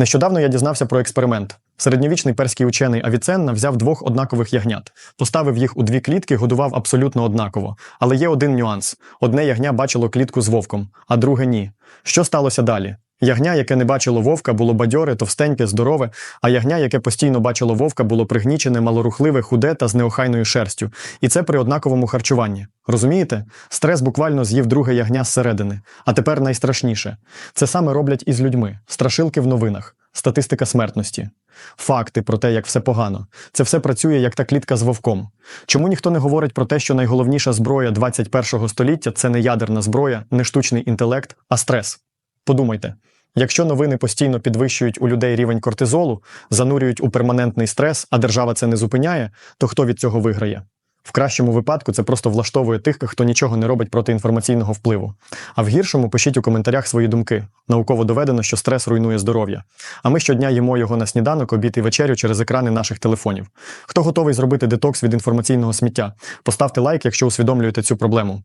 Нещодавно я дізнався про експеримент. Середньовічний перський учений Авіценна взяв двох однакових ягнят, поставив їх у дві клітки, годував абсолютно однаково. Але є один нюанс: одне ягня бачило клітку з вовком, а друге ні. Що сталося далі? Ягня, яке не бачило вовка, було бадьоре, товстеньке, здорове, а ягня, яке постійно бачило вовка, було пригнічене, малорухливе, худе та з неохайною шерстю. І це при однаковому харчуванні. Розумієте? Стрес буквально з'їв друге ягня зсередини. А тепер найстрашніше. Це саме роблять із людьми. Страшилки в новинах, статистика смертності. Факти про те, як все погано. Це все працює як та клітка з вовком. Чому ніхто не говорить про те, що найголовніша зброя 21-го століття це не ядерна зброя, не штучний інтелект, а стрес? Подумайте. Якщо новини постійно підвищують у людей рівень кортизолу, занурюють у перманентний стрес, а держава це не зупиняє, то хто від цього виграє? В кращому випадку це просто влаштовує тих, хто нічого не робить проти інформаційного впливу. А в гіршому пишіть у коментарях свої думки. Науково доведено, що стрес руйнує здоров'я. А ми щодня їмо його на сніданок, обід і вечерю через екрани наших телефонів. Хто готовий зробити детокс від інформаційного сміття? Поставте лайк, якщо усвідомлюєте цю проблему.